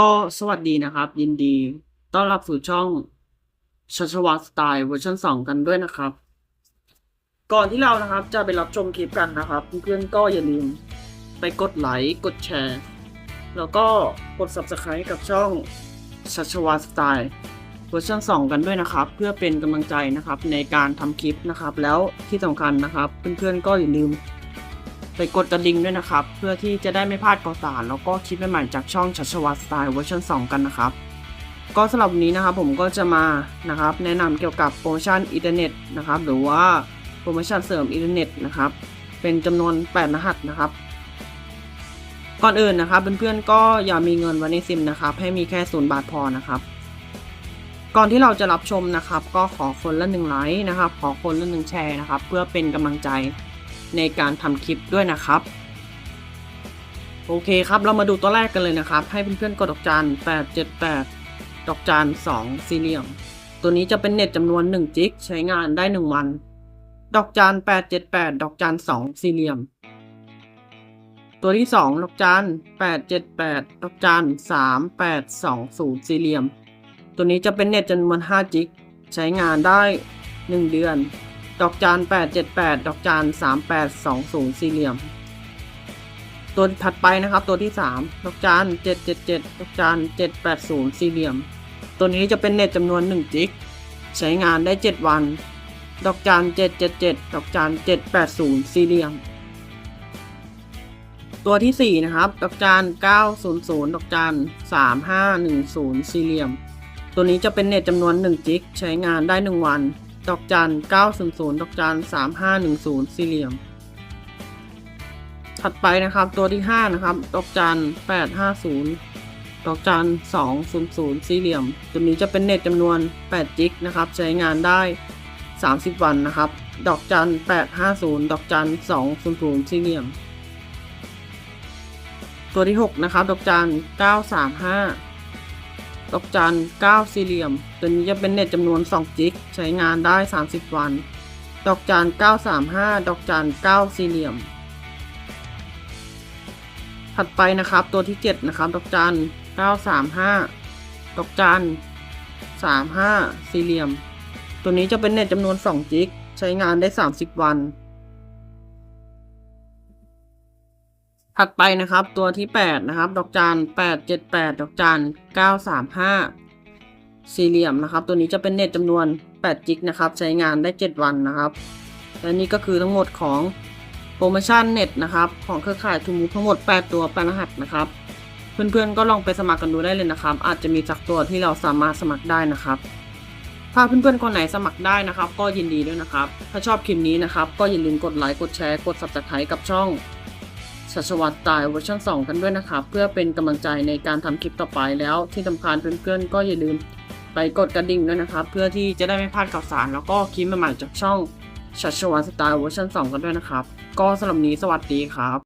ก็สวัสดีนะครับ ยินดีต้อนรับสู่ช่องชัชวัตสไตล์เวอร์ชัน2 กันด้วยนะครับ ก่อนที่เรานะครับจะไปรับชมคลิปกันนะครับ เพื่อนๆก็อย่าลืมไปกดไลค์กดแชร์ แล้วก็กด Subscribe กับช่องชัชวัตสไตล์เวอร์ชัน2 กันด้วยนะครับ เพื่อเป็นกำลังใจนะครับในการทำคลิปนะครับ แล้วที่สำคัญนะครับ เพื่อนๆก็อย่าลืม ไปกดกระดิ่งด้วยนะครับ เพื่อที่จะได้ไม่พลาดข่าวสาร แล้วก็คลิปใหม่ๆจากช่องชัชวัตสไตล์เวอร์ชัน2 กันนะครับ ก็สำหรับวันนี้นะครับผมก็จะมานะครับแนะนำเกี่ยวกับโปรโมชั่นอินเทอร์เน็ตนะครับหรือว่าโปรโมชั่นเสริมอินเทอร์เน็ตนะครับเป็นจำนวน 8 รหัสนะครับ ก่อนอื่นนะครับเพื่อนๆก็อย่ามีเงินไว้ในซิมนะครับ ให้มีแค่ศูนย์บาทพอนะครับ ก่อนที่เราจะรับชมนะครับ ก็ขอคนละหนึ่งไลค์นะครับ ขอคนละหนึ่งแชร์นะครับ เพื่อเป็นกำลังใจ ในการทำคลิปด้วยนะครับ โอเคครับเรามาดูตัวแรกกันเลยนะครับ ให้เพื่อนๆกดดอกจัน878 ดอกจัน2สี่เหลี่ยม ตัวนี้จะเป็นเน็ตจำนวน 1 จิก ใช้งานได้ 1 วัน ดอกจัน878 ดอกจัน2สี่เหลี่ยม ตัวที่ 2 ดอกจัน878 ดอกจัน3820 สี่เหลี่ยม ตัวนี้จะเป็นเน็ตจำนวน 5 จิก ใช้งานได้ 1 เดือน ดอกจาน878 ดอกจาน3820 สี่เหลี่ยม ตัวถัดไปนะครับตัวที่ 3 ดอกจาน777 ดอกจาน780 สี่เหลี่ยม ตัวนี้จะเป็นเน็ตจำนวน 1 จิก ใช้งานได้ 7 วัน ดอกจาน777 ดอกจาน780 สี่เหลี่ยม ตัวที่ 4 นะครับ ดอกจาน900 ดอกจาน3510 สี่เหลี่ยม ตัวนี้จะเป็นเน็ตจำนวน 1 จิก ใช้งานได้ 1 วัน ดอกจัน900 ดอกจัน3510 สี่เหลี่ยม ถัดไปนะครับตัวที่ 5 นะครับ ดอกจัน850 ดอกจัน200 สี่เหลี่ยม ตัวนี้จะเป็นเน็ตจำนวน 8 จิกนะครับ ใช้งานได้ 30 วันนะครับ ดอกจัน850 ดอกจัน200 สี่เหลี่ยม ตัวที่ 6 นะครับ ดอกจัน935 ดอกจัน9สี่เหลี่ยม ตัวนี้จะเป็นเน็ตจำนวน 2 จิก ใช้งานได้ 30 วัน ดอกจัน935 ดอกจัน9สี่เหลี่ยม ถัดไปนะครับตัวที่ 7 นะครับ ดอกจัน935 ดอกจัน35 สี่เหลี่ยม ตัวนี้จะเป็นเน็ตจำนวน 2 จิก ใช้งานได้ 30 วัน ถัดไปนะครับตัวที่ 8 นะครับ ดอกจาน878 ดอกจาน935 สี่เหลี่ยมนะครับ ตัวนี้จะเป็นเน็ตจำนวน8จิกนะครับ ใช้งานได้ 7 วันนะครับ และนี่ก็คือทั้งหมดของโปรโมชั่นเน็ตนะครับ ของเครือข่ายทูมูทั้งหมด 8 ตัว8รหัสนะครับ เพื่อนๆก็ลองไปสมัครกันดูได้เลยนะครับ อาจจะมีสักตัวที่เราสามารถสมัครได้นะครับ ถ้าเพื่อนๆคนไหนสมัครได้นะครับ ก็ยินดีด้วยนะครับ ถ้าชอบคลิปนี้นะครับ ก็อย่าลืมกดไลค์กดแชร์กด subscribe กับช่อง ชัชวัตตายเวอร์ชัน2 กันด้วยนะครับ เพื่อเป็นกำลังใจในการทำคลิปต่อไปแล้วที่สำคัญเพื่อนๆก็อย่าลืมไปกดกระดิ่งด้วยนะครับ เพื่อที่จะได้ไม่พลาดข่าวสาร แล้วก็คลิปใหม่ๆจากช่องชัชวัตสไตล์เวอร์ชัน2 กันด้วยนะครับ ก็สำหรับนี้สวัสดีครับ